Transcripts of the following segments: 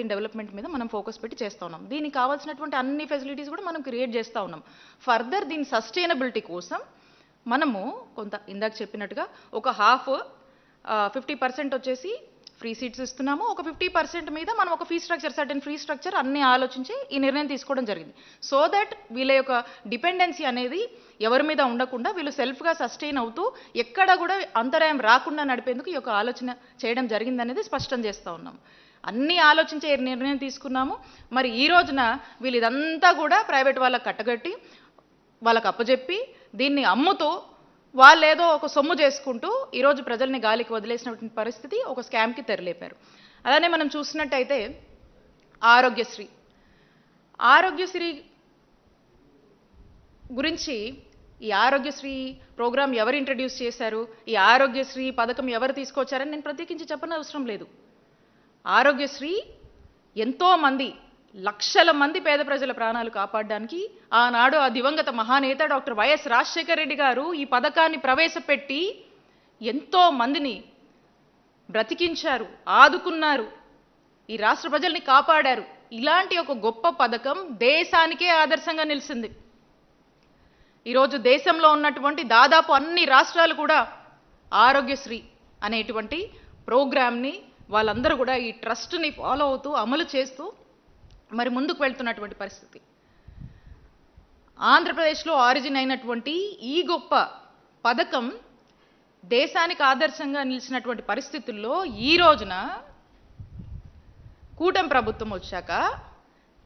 దీని డెవలప్మెంట్ మీద మనం ఫోకస్ పెట్టి చేస్తూ ఉన్నాం. దీనికి కావాల్సినటువంటి అన్ని ఫెసిలిటీస్ కూడా మనం క్రియేట్ చేస్తూ ఉన్నాం. ఫర్దర్ దీని సస్టైనబిలిటీ కోసం మనము కొంత ఇందాక చెప్పినట్టుగా ఒక హాఫ్ ఫిఫ్టీ పర్సెంట్ వచ్చేసి ఫ్రీ సీట్స్ ఇస్తున్నాము. ఒక ఫిఫ్టీ పర్సెంట్ మీద మనం ఒక fee structure certain free structure అన్ని ఆలోచించి ఈ నిర్ణయం తీసుకోవడం జరిగింది. సో దట్ వీళ్ళ యొక్క డిపెండెన్సీ అనేది ఎవరి మీద ఉండకుండా వీళ్ళు సెల్ఫ్గా సస్టైన్ అవుతూ ఎక్కడ కూడా అంతరాయం రాకుండా నడిపేందుకు ఈ యొక్క ఆలోచన చేయడం జరిగిందనేది స్పష్టం చేస్తూ ఉన్నాం. అన్నీ ఆలోచించే నిర్ణయం తీసుకున్నాము. మరి ఈ రోజున వీళ్ళు ఇదంతా కూడా ప్రైవేట్ వాళ్ళకి కట్టగట్టి వాళ్ళకి అప్పచెప్పి దీన్ని అమ్ముతూ వాళ్ళు ఏదో ఒక సొమ్ము చేసుకుంటూ ఈరోజు ప్రజల్ని గాలికి వదిలేసినటువంటి పరిస్థితి ఒక స్కామ్కి తెరలేపారు. అలానే మనం చూసినట్టయితే ఆరోగ్యశ్రీ. ఆరోగ్యశ్రీ గురించి ఈ ఆరోగ్యశ్రీ ప్రోగ్రాం ఎవరు ఇంట్రడ్యూస్ చేశారు? ఈ ఆరోగ్యశ్రీ పథకం ఎవరు తీసుకొచ్చారని నేను ప్రత్యేకించి చెప్పని అవసరం లేదు. ఆరోగ్యశ్రీ ఎంతోమంది లక్షల మంది పేద ప్రజల ప్రాణాలు కాపాడడానికి ఆనాడు ఆ దివంగత మహానేత డాక్టర్ వైఎస్ రాజశేఖర రెడ్డి గారు ఈ పథకాన్ని ప్రవేశపెట్టి ఎంతో మందిని బ్రతికించారు ఆదుకున్నారు ఈ రాష్ట్ర ప్రజల్ని కాపాడారు. ఇలాంటి ఒక గొప్ప పథకం దేశానికే ఆదర్శంగా నిలిచింది. ఈరోజు దేశంలో ఉన్నటువంటి దాదాపు అన్ని రాష్ట్రాలు కూడా ఆరోగ్యశ్రీ అనేటువంటి ప్రోగ్రామ్ని వాళ్ళందరూ కూడా ఈ ట్రస్ట్ని ఫాలో అవుతూ అమలు చేస్తూ మరి ముందుకు వెళ్తున్నటువంటి పరిస్థితి. ఆంధ్రప్రదేశ్లో ఆరిజిన్ అయినటువంటి ఈ గొప్ప పథకం దేశానికి ఆదర్శంగా నిలిచినటువంటి పరిస్థితుల్లో ఈ రోజున కూటమి ప్రభుత్వం వచ్చాక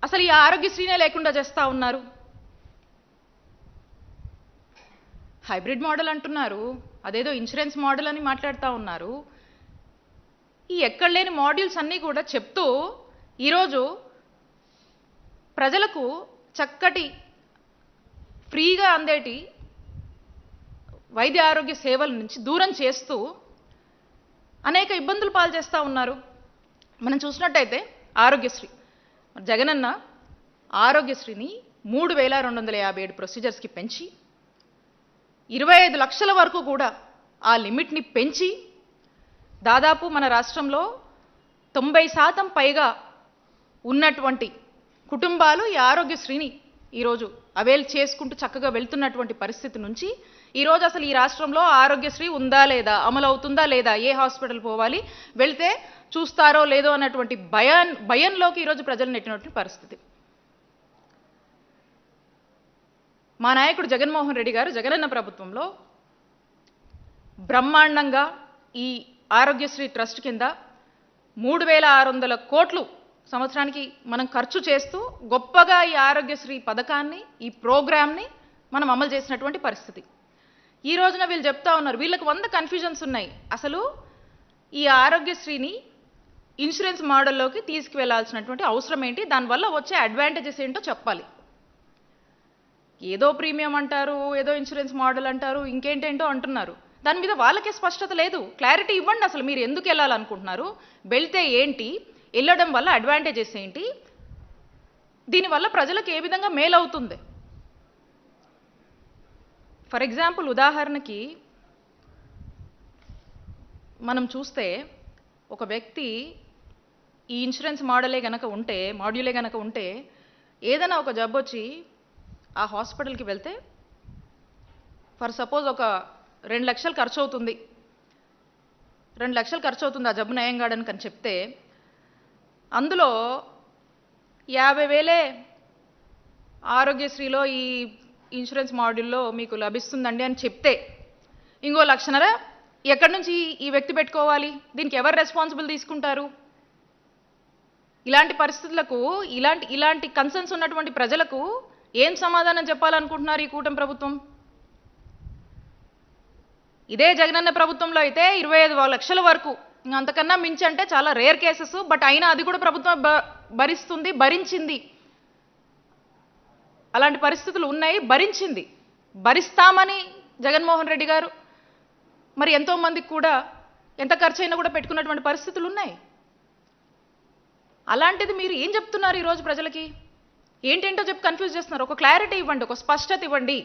అసలు ఈ ఆరోగ్యశ్రీనే లేకుండా చేస్తూ ఉన్నారు. హైబ్రిడ్ మోడల్ అంటున్నారు అదేదో ఇన్సూరెన్స్ మోడల్ అని మాట్లాడుతూ ఉన్నారు. ఈ ఎక్కడ లేని మాడ్యూల్స్ అన్నీ కూడా చెప్తూ ఈరోజు ప్రజలకు చక్కటి ఫ్రీగా అందేటి వైద్య ఆరోగ్య సేవల నుంచి దూరం చేస్తూ అనేక ఇబ్బందులు పాలు చేస్తూ ఉన్నారు. మనం చూసినట్టయితే ఆరోగ్యశ్రీ. జగనన్న ఆరోగ్యశ్రీని మూడు వేల రెండు వందల యాభై ఏడు ప్రొసీజర్స్కి పెంచి ఇరవై ఐదు లక్షల వరకు కూడా ఆ లిమిట్ని పెంచి దాదాపు మన రాష్ట్రంలో తొంభై శాతం పైగా ఉన్నటువంటి కుటుంబాలు ఈ ఆరోగ్యశ్రీని ఈరోజు అవేల్ చేసుకుంటూ చక్కగా వెళ్తున్నటువంటి పరిస్థితి నుంచి ఈరోజు అసలు ఈ రాష్ట్రంలో ఆరోగ్యశ్రీ ఉందా లేదా? అమలు అవుతుందా లేదా? ఏ హాస్పిటల్ పోవాలి? వెళ్తే చూస్తారో లేదో అన్నటువంటి భయాన్ భయంలోకి ఈరోజు ప్రజలు నెట్టినటువంటి పరిస్థితి. మా నాయకుడు జగన్మోహన్ రెడ్డి గారు జగనన్న ప్రభుత్వంలో బ్రహ్మాండంగా ఈ ఆరోగ్యశ్రీ ట్రస్ట్ కింద మూడు వేల ఆరు వందల కోట్లు సంవత్సరానికి మనం ఖర్చు చేస్తూ గొప్పగా ఈ ఆరోగ్యశ్రీ పథకాన్ని ఈ ప్రోగ్రామ్ని మనం అమలు చేసినటువంటి పరిస్థితి. ఈ రోజున వీళ్ళు చెప్తా ఉన్నారు వీళ్ళకి వంద కన్ఫ్యూజన్స్ ఉన్నాయి. అసలు ఈ ఆరోగ్యశ్రీని ఇన్సూరెన్స్ మోడల్లోకి తీసుకువెళ్ళాల్సినటువంటి అవసరం ఏంటి? దానివల్ల వచ్చే అడ్వాంటేజెస్ ఏంటో చెప్పాలి. ఏదో ప్రీమియం అంటారు ఏదో ఇన్సూరెన్స్ మోడల్ అంటారు ఇంకేంటేంటో అంటున్నారు. దాని మీద వాళ్ళకే స్పష్టత లేదు. క్లారిటీ ఇవ్వండి అసలు మీరు ఎందుకు వెళ్ళాలనుకుంటున్నారు? వెళ్తే ఏంటి? వెళ్ళడం వల్ల అడ్వాంటేజెస్ ఏంటి? దీనివల్ల ప్రజలకు ఏ విధంగా మేలు అవుతుంది? ఫర్ ఎగ్జాంపుల్ ఉదాహరణకి మనం చూస్తే ఒక వ్యక్తి ఈ ఇన్సూరెన్స్ మోడలే గనక ఉంటే మాడ్యూలే గనక ఉంటే ఏదైనా ఒక జబ్బు వచ్చి ఆ హాస్పిటల్కి వెళ్తే ఫర్ సపోజ్ ఒక రెండు లక్షలు ఖర్చు అవుతుంది రెండు లక్షలు ఖర్చు అవుతుంది ఆ జబ్బు నయం కావడానికి అని చెప్తే అందులో యాభై వేలే ఆరోగ్యశ్రీలో ఈ ఇన్సూరెన్స్ మాడ్యూల్లో మీకు లభిస్తుందండి అని చెప్తే ఇంకో లక్షన్నర ఎక్కడి నుంచి ఈ వ్యక్తి పెట్టుకోవాలి? దీనికి ఎవరు రెస్పాన్సిబుల్ తీసుకుంటారు? ఇలాంటి పరిస్థితులకు ఇలాంటి ఇలాంటి కన్సర్న్స్ ఉన్నటువంటి ప్రజలకు ఏం సమాధానం చెప్పాలనుకుంటున్నారు ఈ కూటమి ప్రభుత్వం? ఇదే జగనన్న ప్రభుత్వంలో అయితే ఇరవై ఐదు లక్షల వరకు. అంతకన్నా మించి అంటే చాలా రేర్ కేసెస్ బట్ అయినా అది కూడా ప్రభుత్వం భరిస్తుంది భరించింది. అలాంటి పరిస్థితులు ఉన్నాయి భరించింది. భరిస్తామని జగన్మోహన్ రెడ్డి గారు. మరి ఎంతో మందికి కూడా ఎంత ఖర్చు అయినా కూడా పెట్టుకున్నటువంటి పరిస్థితులు ఉన్నాయి. అలాంటిది మీరు ఏం చెప్తున్నారు ఈరోజు ప్రజలకి? ఏంటేంటో చెప్పి కన్ఫ్యూజ్ చేస్తున్నారు. ఒక క్లారిటీ ఇవ్వండి ఒక స్పష్టత ఇవ్వండి.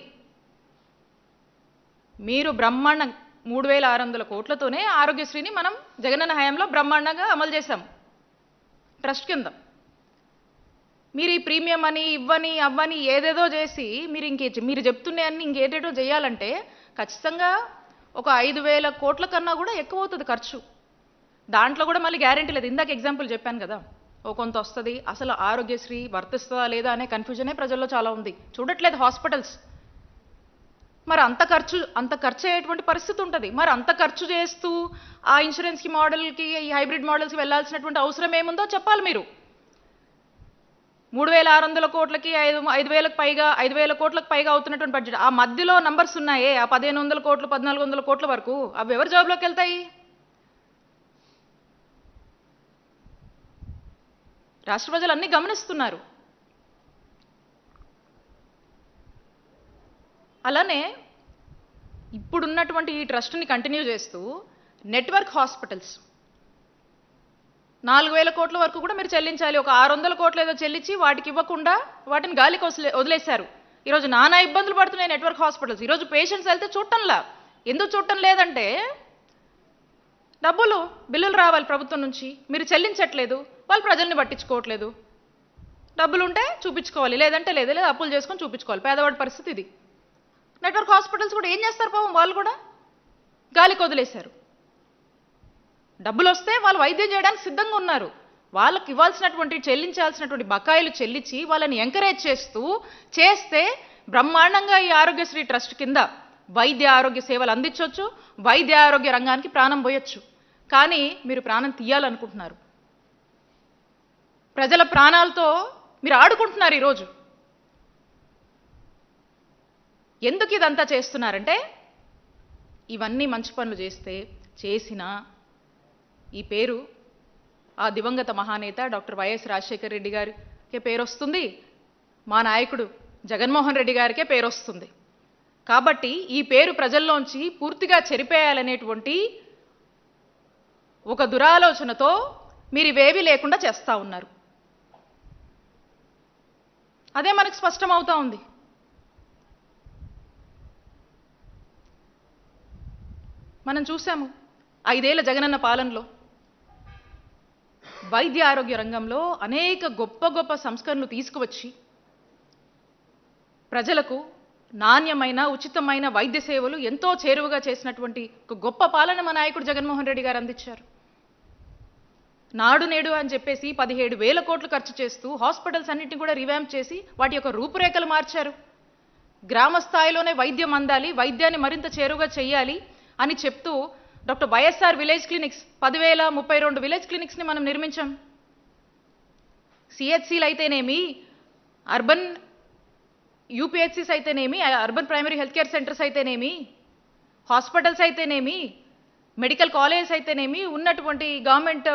మీరు బ్రహ్మాండ మూడు వేల ఆరు వందల కోట్లతోనే ఆరోగ్యశ్రీని మనం జగనన్న హయాంలో బ్రహ్మాండంగా అమలు చేశాం. ట్రస్ట్ కింద. మీరు ఈ ప్రీమియం అని ఇవ్వని అవ్వని ఏదేదో చేసి మీరు ఇంకే మీరు చెప్తున్నాయని ఇంకేటేటో చేయాలంటే ఖచ్చితంగా ఒక ఐదు వేల కోట్ల కన్నా కూడా ఎక్కువ అవుతుంది ఖర్చు. దాంట్లో కూడా మళ్ళీ గ్యారెంటీ లేదు. ఇందాక ఎగ్జాంపుల్ చెప్పాను కదా. ఓ కొంత వస్తుంది. అసలు ఆరోగ్యశ్రీ వర్తిస్తుందా లేదా అనే కన్ఫ్యూజనే ప్రజల్లో చాలా ఉంది. చూడట్లేదు హాస్పిటల్స్. మరి అంత ఖర్చు అంత ఖర్చు అయ్యేటువంటి పరిస్థితి ఉంటుంది. మరి అంత ఖర్చు చేస్తూ ఆ ఇన్సూరెన్స్కి మోడల్కి ఈ హైబ్రిడ్ మోడల్స్కి వెళ్ళాల్సినటువంటి అవసరం ఏముందో చెప్పాలి మీరు. మూడు వేల ఆరు వందల కోట్లకి ఐదు ఐదు వేలకు పైగా ఐదు వేల కోట్లకు పైగా అవుతున్నటువంటి బడ్జెట్ ఆ మధ్యలో నంబర్స్ ఉన్నాయే ఆ పదిహేను వందల కోట్లు పద్నాలుగు వందల కోట్ల వరకు. అవి ఎవరి జాబ్లోకి వెళ్తాయి? రాష్ట్ర ప్రజలు అన్నీ గమనిస్తున్నారు. అలానే ఇప్పుడున్నటువంటి ఈ ట్రస్ట్ని కంటిన్యూ చేస్తూ నెట్వర్క్ హాస్పిటల్స్. నాలుగు వేల కోట్ల వరకు కూడా మీరు చెల్లించాలి. ఒక ఆరు వందల కోట్లు ఏదో చెల్లించి వాటికి ఇవ్వకుండా వాటిని గాలికి వదిలే వదిలేశారు. ఈరోజు నానా ఇబ్బందులు పడుతున్నాయి నెట్వర్క్ హాస్పిటల్స్. ఈరోజు పేషెంట్స్ వెళ్తే చూడటంలా. ఎందుకు చూడటం లేదంటే డబ్బులు బిల్లులు రావాలి ప్రభుత్వం నుంచి. మీరు చెల్లించట్లేదు. వాళ్ళు ప్రజల్ని పట్టించుకోవట్లేదు. డబ్బులు ఉంటే చూపించుకోవాలి. లేదంటే లేదు. లేదు అప్పులు చేసుకొని చూపించుకోవాలి. పేదవాడి పరిస్థితి ఇది. నెట్వర్క్ హాస్పిటల్స్ కూడా ఏం చేస్తారు పాపం వాళ్ళు కూడా? గాలికి వదిలేశారు డబ్బులు వస్తే వాళ్ళు వైద్యం చేయడానికి సిద్ధంగా ఉన్నారు. వాళ్ళకి ఇవ్వాల్సినటువంటి చెల్లించాల్సినటువంటి బకాయిలు చెల్లించి వాళ్ళని ఎంకరేజ్ చేస్తూ చేస్తే బ్రహ్మాండంగా ఈ ఆరోగ్యశ్రీ ట్రస్ట్ కింద వైద్య ఆరోగ్య సేవలు అందించవచ్చు వైద్య ఆరోగ్య రంగానికి ప్రాణం పోయొచ్చు. కానీ మీరు ప్రాణం తీయాలనుకుంటున్నారు. ప్రజల ప్రాణాలతో మీరు ఆడుకుంటున్నారు ఈరోజు. ఎందుకు ఇదంతా చేస్తున్నారంటే ఇవన్నీ మంచి పనులు చేస్తే చేసిన ఈ పేరు ఆ దివంగత మహానేత డాక్టర్ వైఎస్ రాజశేఖర రెడ్డి గారికే పేరు వస్తుంది మా నాయకుడు జగన్మోహన్ రెడ్డి గారికే పేరు వస్తుంది కాబట్టి ఈ పేరు ప్రజల్లోంచి పూర్తిగా చెరిపేయాలనేటువంటి ఒక దురాలోచనతో మీరు ఇవేవి లేకుండా చేస్తూ ఉన్నారు. అదే మనకు స్పష్టమవుతా ఉంది. మనం చూసాము ఐదేళ్ళ జగనన్న పాలనలో వైద్య ఆరోగ్య రంగంలో అనేక గొప్ప గొప్ప సంస్కరణలు తీసుకువచ్చి ప్రజలకు నాణ్యమైన ఉచితమైన వైద్య సేవలు ఎంతో చేరువగా చేసినటువంటి ఒక గొప్ప పాలన మా నాయకుడు జగన్మోహన్ రెడ్డి గారు అందించారు. నాడు నేడు అని చెప్పేసి పదిహేడు వేల కోట్లు ఖర్చు చేస్తూ హాస్పిటల్స్ అన్నింటినీ కూడా రివ్యాంప్ చేసి వాటి యొక్క రూపురేఖలు మార్చారు. గ్రామ స్థాయిలోనే వైద్యం అందాలి వైద్యాన్ని మరింత చేరువుగా చేయాలి అని చెప్తూ డాక్టర్ వైఎస్ఆర్ విలేజ్ క్లినిక్స్ పదివేల ముప్పై రెండు విలేజ్ క్లినిక్స్ని మనం నిర్మించాం. సిహెచ్సిలు అయితేనేమి అర్బన్ యూపీహెచ్సిస్ అయితేనేమి urban primary health care centres అయితేనేమి హాస్పిటల్స్ అయితేనేమి మెడికల్ కాలేజెస్ అయితేనేమి ఉన్నటువంటి గవర్నమెంట్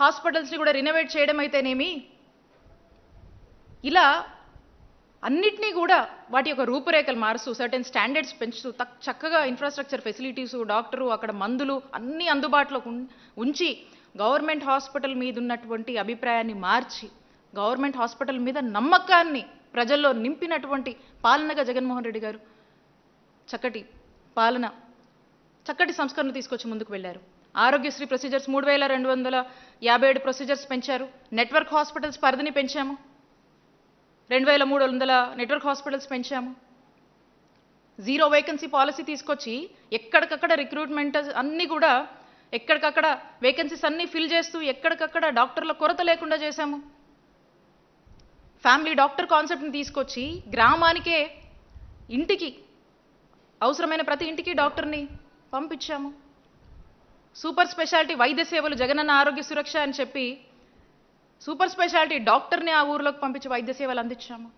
హాస్పిటల్స్ని కూడా రినోవేట్ చేయడం అయితేనేమి ఇలా అన్నిటినీ కూడా వాటి యొక్క రూపురేఖలు మారుస్తూ సర్టెన్ స్టాండర్డ్స్ పెంచుతూ తక్ చక్కగా ఇన్ఫ్రాస్ట్రక్చర్ ఫెసిలిటీస్ డాక్టరు అక్కడ మందులు అన్నీ అందుబాటులో ఉంచి గవర్నమెంట్ హాస్పిటల్ మీద ఉన్నటువంటి అభిప్రాయాన్ని మార్చి గవర్నమెంట్ హాస్పిటల్ మీద నమ్మకాన్ని ప్రజల్లో నింపినటువంటి పాలనగా జగన్మోహన్ రెడ్డి గారు చక్కటి పాలన చక్కటి సంస్కరణ తీసుకొచ్చి ముందుకు వెళ్ళారు. ఆరోగ్యశ్రీ ప్రొసీజర్స్ మూడు వేల రెండు వందల యాభై ఏడు ప్రొసీజర్స్ పెంచారు. నెట్వర్క్ హాస్పిటల్స్ పరిధిని పెంచాము. రెండు వేల మూడు వందల నెట్వర్క్ హాస్పిటల్స్ పెంచాము. జీరో వేకెన్సీ పాలసీ తీసుకొచ్చి ఎక్కడికక్కడ రిక్రూట్మెంట్ అన్నీ కూడా ఎక్కడికక్కడ వేకెన్సీస్ అన్నీ ఫిల్ చేస్తూ ఎక్కడికక్కడ డాక్టర్ల కొరత లేకుండా చేశాము. ఫ్యామిలీ డాక్టర్ కాన్సెప్ట్ని తీసుకొచ్చి గ్రామానికే ఇంటికి అవసరమైన ప్రతి ఇంటికి డాక్టర్ని పంపించాము. సూపర్ స్పెషాలిటీ వైద్య సేవలు జగనన్న ఆరోగ్య సురక్ష అని చెప్పి సూపర్ స్పెషాలిటీ డాక్టర్ని ఆ ఊర్లోకి పంపించి వైద్య సేవలు అందించాము.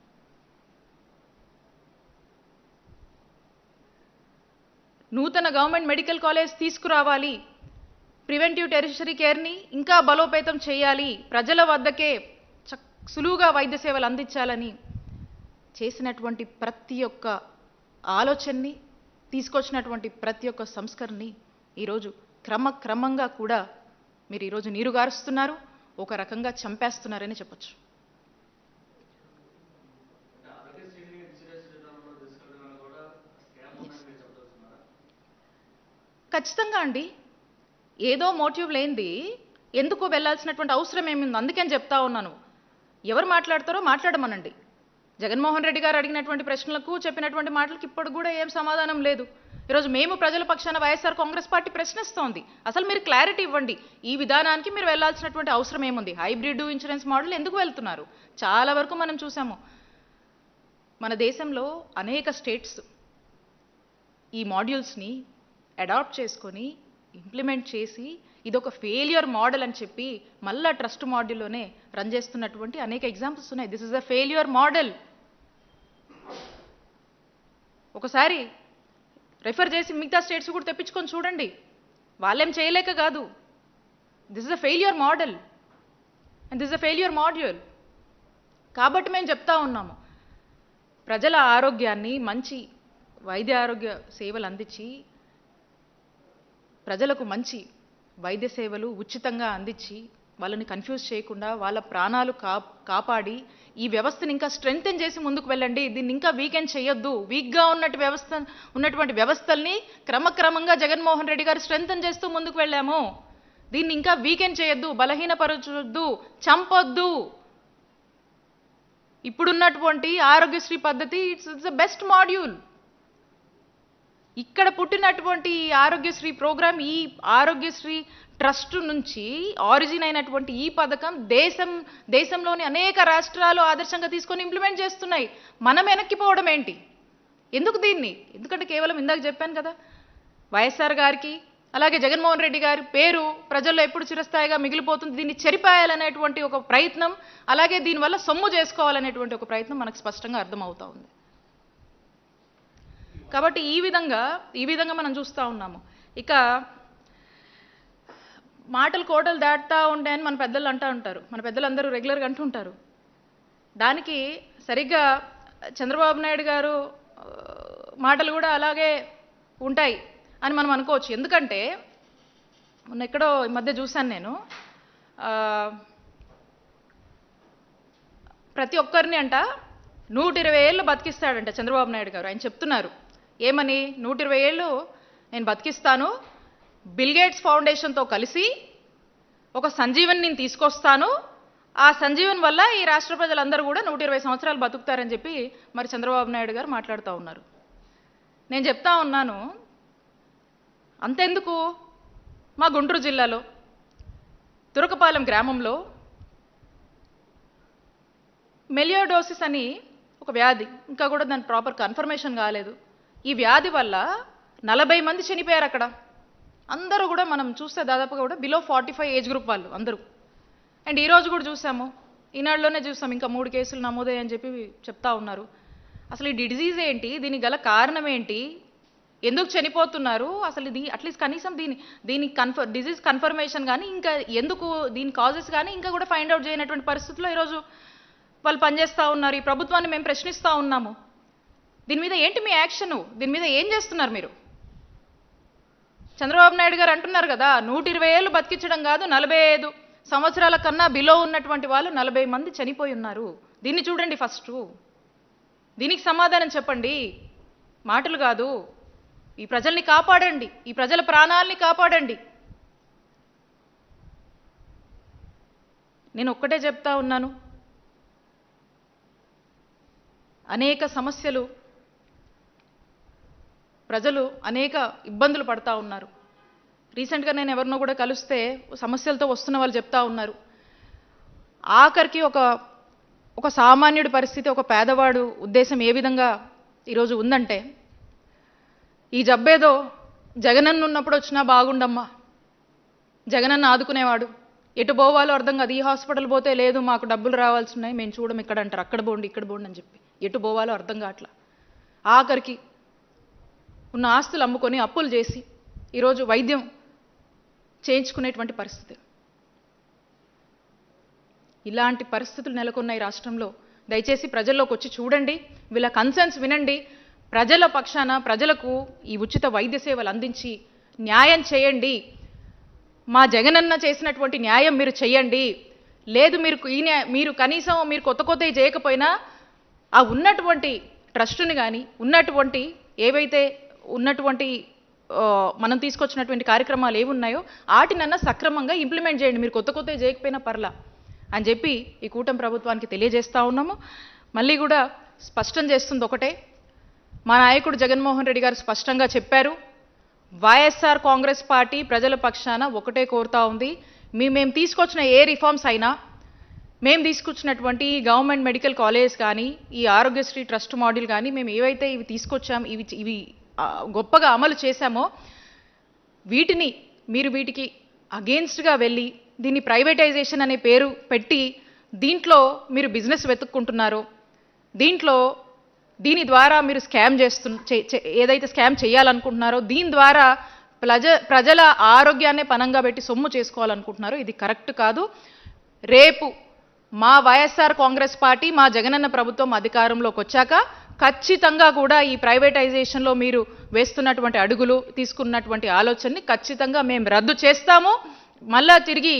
నూతన గవర్నమెంట్ మెడికల్ కాలేజ్ తీసుకురావాలి. ప్రివెంటివ్ టెరిషరీ కేర్ని ఇంకా బలోపేతం చేయాలి. ప్రజల వద్దకే సులువుగా వైద్య సేవలు అందించాలని చేసినటువంటి ప్రతి ఒక్క ఆలోచనని తీసుకొచ్చినటువంటి ప్రతి ఒక్క సంస్కరణని ఈరోజు క్రమక్రమంగా కూడా మీరు ఈరోజు నీరుగారుస్తున్నారు ఒక రకంగా చంపేస్తున్నారని చెప్పొచ్చు. ఖచ్చితంగా అండి. ఏదో మోటివ్ లేనిది ఎందుకు వెళ్ళాల్సినటువంటి అవసరం ఏముంది? అందుకని చెప్తా ఉన్నాను. ఎవరు మాట్లాడతారో మాట్లాడమనండి. జగన్మోహన్ రెడ్డి గారు అడిగినటువంటి ప్రశ్నలకు చెప్పినటువంటి మాటలకు ఇప్పుడు కూడా ఏం సమాధానం లేదు. ఈరోజు మేము ప్రజల పక్షాన వైఎస్ఆర్ కాంగ్రెస్ పార్టీ ప్రశ్నిస్తోంది. అసలు మీరు క్లారిటీ ఇవ్వండి. ఈ విధానానికి మీరు వెళ్ళాల్సినటువంటి అవసరం ఏముంది? హైబ్రిడ్ ఇన్సూరెన్స్ మోడల్ ఎందుకు వెళ్తున్నారు? చాలా వరకు మనం చూసాము మన దేశంలో అనేక స్టేట్స్ ఈ మాడ్యూల్స్ని అడాప్ట్ చేసుకొని ఇంప్లిమెంట్ చేసి ఇది ఒక మోడల్ అని చెప్పి మళ్ళా ట్రస్ట్ మాడ్యూల్లోనే రన్ చేస్తున్నటువంటి అనేక ఎగ్జాంపుల్స్ ఉన్నాయి. This is a failure model ఒకసారి రెఫర్ చేసి మిగతా స్టేట్స్ కూడా తెప్పించుకొని చూడండి. వాళ్ళేం చేయలేక కాదు. This is a failure model and this a failure module కాబట్టి మేము చెప్తా ఉన్నాము. ప్రజల ఆరోగ్యాన్ని మంచి వైద్య ఆరోగ్య సేవలు అందించి ప్రజలకు మంచి వైద్య సేవలు ఉచితంగా అందించి వాళ్ళని కన్ఫ్యూజ్ చేయకుండా వాళ్ళ ప్రాణాలు కా కాపాడి ఈ వ్యవస్థను ఇంకా స్ట్రెంగ్తెన్ చేసి ముందుకు వెళ్ళండి. దీన్ని ఇంకా వీకెండ్ చేయొద్దు. వీక్గా ఉన్నట్టు వ్యవస్థ ఉన్నటువంటి వ్యవస్థల్ని క్రమక్రమంగా జగన్మోహన్ రెడ్డి గారు స్ట్రెంగ్తెన్ చేస్తూ ముందుకు వెళ్ళాము. దీన్ని ఇంకా వీకెండ్ చేయొద్దు బలహీనపరచొద్దు చంపొద్దు. ఇప్పుడున్నటువంటి ఆరోగ్యశ్రీ పద్ధతి it's it's the best module ఇక్కడ పుట్టినటువంటి ఈ ఆరోగ్యశ్రీ ప్రోగ్రాం ఈ ఆరోగ్యశ్రీ ట్రస్ట్ నుంచి ఆరిజిన్ అయినటువంటి ఈ పథకం దేశం దేశంలోని అనేక రాష్ట్రాలు ఆదర్శంగా తీసుకొని ఇంప్లిమెంట్ చేస్తున్నాయి. మనం వెనక్కిపోవడం ఏంటి? ఎందుకు దీన్ని? ఎందుకంటే కేవలం ఇందాక చెప్పాను కదా వైఎస్ఆర్ గారికి అలాగే జగన్మోహన్ రెడ్డి గారి పేరు ప్రజల్లో ఎప్పుడు చిరస్థాయిగా మిగిలిపోతుంది దీన్ని చెరిపాయాలనేటువంటి ఒక ప్రయత్నం అలాగే దీనివల్ల సొమ్ము చేసుకోవాలనేటువంటి ఒక ప్రయత్నం మనకు స్పష్టంగా అర్థమవుతా ఉంది. కాబట్టి ఈ విధంగా ఈ విధంగా మనం చూస్తూ ఉన్నాము. ఇక మాటలు కోటలు దాటుతూ ఉంటాయని మన పెద్దలు అంటూ ఉంటారు. మన పెద్దలందరూ రెగ్యులర్గా అంటుంటారు దానికి సరిగ్గా చంద్రబాబు నాయుడు గారు మాటలు కూడా అలాగే ఉంటాయి అని మనం అనుకోవచ్చు. ఎందుకంటే మొన్న ఎక్కడో ఈ మధ్య చూశాను నేను ప్రతి ఒక్కరిని అంట నూట ఇరవై ఏళ్ళు బతికిస్తాడంట చంద్రబాబు నాయుడు గారు. ఆయన చెప్తున్నారు. ఏమని? నూట ఇరవై ఏళ్ళు నేను బతికిస్తాను. బిల్గేట్స్ ఫౌండేషన్తో కలిసి ఒక సంజీవన్ నేను తీసుకొస్తాను. ఆ సంజీవన్ వల్ల ఈ రాష్ట్ర ప్రజలందరూ కూడా నూట ఇరవై సంవత్సరాలు బతుకుతారని చెప్పి మరి చంద్రబాబు నాయుడు గారు మాట్లాడుతూ ఉన్నారు. నేను చెప్తా ఉన్నాను అంతెందుకు? మా గుంటూరు జిల్లాలో తురకపాలెం గ్రామంలో మెలియోడోసిస్ అని ఒక వ్యాధి. ఇంకా కూడా దాని ప్రాపర్ కన్ఫర్మేషన్ కాలేదు. ఈ వ్యాధి వల్ల నలభై మంది చనిపోయారు అక్కడ. అందరూ కూడా మనం చూస్తే దాదాపుగా కూడా below forty five age group వాళ్ళు అందరూ. అండ్ ఈరోజు కూడా చూసాము. ఈనాడులోనే చూసాం ఇంకా మూడు కేసులు నమోదయ్యని చెప్పి చెప్తా ఉన్నారు. అసలు ఈ డిజీజ్ ఏంటి? దీనికి గల కారణం ఏంటి? ఎందుకు చనిపోతున్నారు? అసలు ఇది అట్లీస్ట్ కనీసం దీని దీని కన్ఫర్ డిజీజ్ కన్ఫర్మేషన్ కానీ ఇంకా ఎందుకు దీని కాజెస్ కానీ ఇంకా కూడా ఫైండ్ అవుట్ చేయనటువంటి పరిస్థితుల్లో ఈరోజు వాళ్ళు పనిచేస్తూ ఉన్నారు. ఈ ప్రభుత్వాన్ని మేము ప్రశ్నిస్తూ ఉన్నాము. దీని మీద ఏంటి మీ యాక్షన్? దీని మీద ఏం చేస్తున్నారు మీరు? చంద్రబాబు నాయుడు గారు అంటున్నారు కదా నూట ఇరవై ఏళ్ళు బతికించడం కాదు నలభై ఐదు సంవత్సరాల కన్నా బిలో ఉన్నటువంటి వాళ్ళు నలభై మంది చనిపోయి ఉన్నారు. దీన్ని చూడండి ఫస్ట్. దీనికి సమాధానం చెప్పండి. మాటలు కాదు. ఈ ప్రజల్ని కాపాడండి. ఈ ప్రజల ప్రాణాల్ని కాపాడండి. నేను ఒక్కటే చెప్తా ఉన్నాను. అనేక సమస్యలు ప్రజలు అనేక ఇబ్బందులు పడతా ఉన్నారు. రీసెంట్గా నేను ఎవరినో కూడా కలిస్తే సమస్యలతో వస్తున్న వాళ్ళు చెప్తా ఉన్నారు. ఆఖరికి ఒక ఒక సామాన్యుడి పరిస్థితి ఒక పేదవాడు ఉద్దేశం ఏ విధంగా ఈరోజు ఉందంటే ఈ జబ్బేదో జగనన్న ఉన్నప్పుడు వచ్చినా బాగుండమ్మా. జగనన్న ఆదుకునేవాడు. ఎటు పోవాలో అర్థం కాదు. ఈ హాస్పిటల్ పోతే లేదు మాకు డబ్బులు రావాల్సి ఉన్నాయి మేము చూడడం ఇక్కడ అంటారు అక్కడ పోండి ఇక్కడ పోండి అని చెప్పి. ఎటు పోవాలో అర్థం కావట్లా. ఆఖరికి ఉన్న ఆస్తులు అమ్ముకొని అప్పులు చేసి ఈరోజు వైద్యం చేయించుకునేటువంటి పరిస్థితి. ఇలాంటి పరిస్థితులు నెలకొన్న ఈ రాష్ట్రంలో. దయచేసి ప్రజల్లోకి వచ్చి చూడండి వీళ్ళ కన్సర్న్స్ వినండి. ప్రజల పక్షాన ప్రజలకు ఈ ఉచిత వైద్య సేవలు అందించి న్యాయం చేయండి. మా జగనన్న చేసినటువంటి న్యాయం మీరు చేయండి లేదు మీరు ఈ మీరు కనీసం మీరు కొత్త కొత్తవి చేయకపోయినా ఆ ఉన్నటువంటి ట్రస్టుని కానీ ఉన్నటువంటి ఏవైతే ఉన్నటువంటి మనం తీసుకొచ్చినటువంటి కార్యక్రమాలు ఏవి ఉన్నాయో వాటినన్నా సక్రమంగా ఇంప్లిమెంట్ చేయండి. మీరు కొత్త కొత్త చేయకపోయినా పర్లా అని చెప్పి ఈ కూటమి ప్రభుత్వానికి తెలియజేస్తూ ఉన్నాము. మళ్ళీ కూడా స్పష్టం చేస్తుంది ఒకటే. మా నాయకుడు జగన్మోహన్ రెడ్డి గారు స్పష్టంగా చెప్పారు. వైఎస్ఆర్ కాంగ్రెస్ పార్టీ ప్రజల పక్షాన ఒకటే కోరుతా ఉంది. మీ మేము తీసుకొచ్చిన ఏ రిఫార్మ్స్ అయినా మేము తీసుకొచ్చినటువంటి ఈ గవర్నమెంట్ మెడికల్ కాలేజ్ కానీ ఈ ఆరోగ్యశ్రీ ట్రస్ట్ మోడల్ కానీ మేము ఏవైతే ఇవి తీసుకొచ్చాం ఇవి ఇవి గొప్పగా అమలు చేశామో వీటిని మీరు వీటికి అగేన్స్ట్గా వెళ్ళి దీన్ని ప్రైవేటైజేషన్ అనే పేరు పెట్టి దీంట్లో మీరు బిజినెస్ వెతుక్కుంటున్నారు. దీంట్లో దీని ద్వారా మీరు స్కామ్ చేస్తు ఏదైతే స్కామ్ చేయాలనుకుంటున్నారో దీని ద్వారా ప్రజ ప్రజల ఆరోగ్యాన్ని పనంగా పెట్టి సొమ్ము చేసుకోవాలనుకుంటున్నారో ఇది కరెక్ట్ కాదు. రేపు మా వైఎస్ఆర్ కాంగ్రెస్ పార్టీ మా జగనన్న ప్రభుత్వం అధికారంలోకి వచ్చాక ఖచ్చితంగా కూడా ఈ ప్రైవేటైజేషన్లో మీరు వేస్తున్నటువంటి అడుగులు తీసుకున్నటువంటి ఆలోచనని ఖచ్చితంగా మేము రద్దు చేస్తాము. మళ్ళా తిరిగి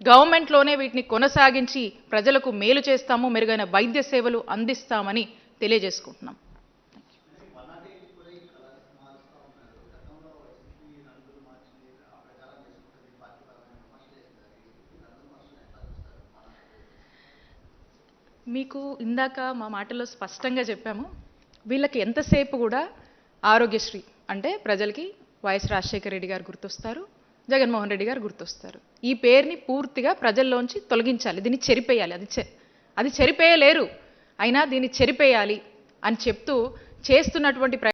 గవర్నమెంట్లోనే వీటిని కొనసాగించి ప్రజలకు మేలు చేస్తాము మెరుగైన వైద్య సేవలు అందిస్తామని తెలియజేసుకుంటున్నాం. మీకు ఇందాక మా మాటలో స్పష్టంగా చెప్పాము. వీళ్ళకి ఎంతసేపు కూడా ఆరోగ్యశ్రీ అంటే ప్రజలకి వైఎస్ రాజశేఖర రెడ్డి గారు గుర్తొస్తారు జగన్మోహన్ రెడ్డి గారు గుర్తొస్తారు. ఈ పేరుని పూర్తిగా ప్రజల్లోంచి తొలగించాలి దీన్ని చెరిపేయాలి అది చె అది చెరిపేయలేరు. అయినా దీన్ని చెరిపేయాలి అని చెప్తూ చేస్తున్నటువంటి ప్ర